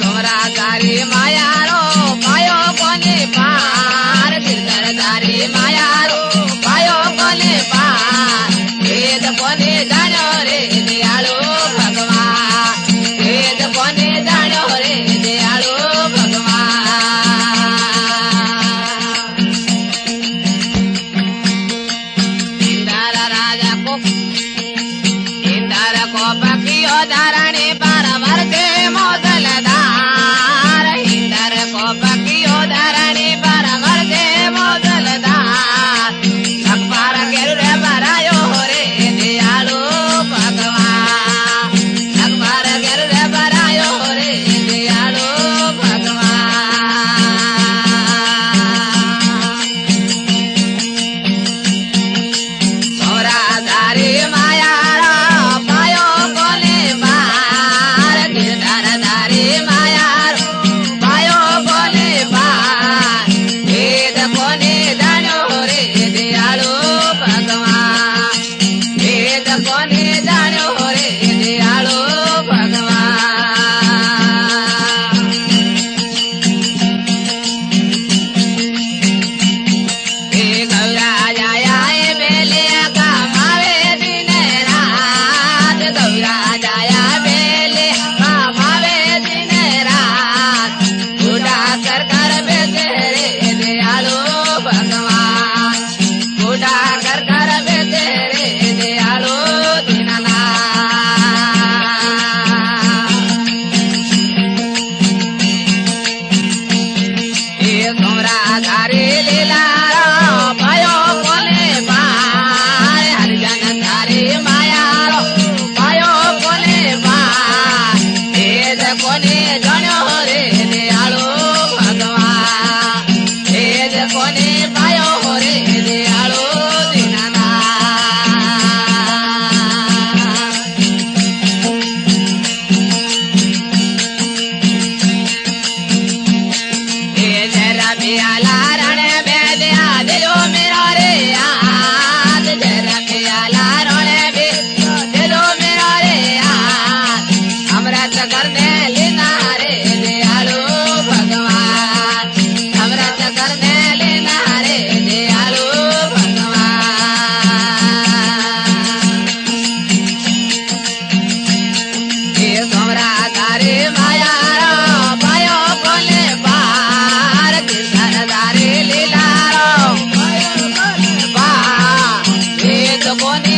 ઘોરા તારી માયાળો પાયો કોને પાર? તારી માયા para yo. Lobones.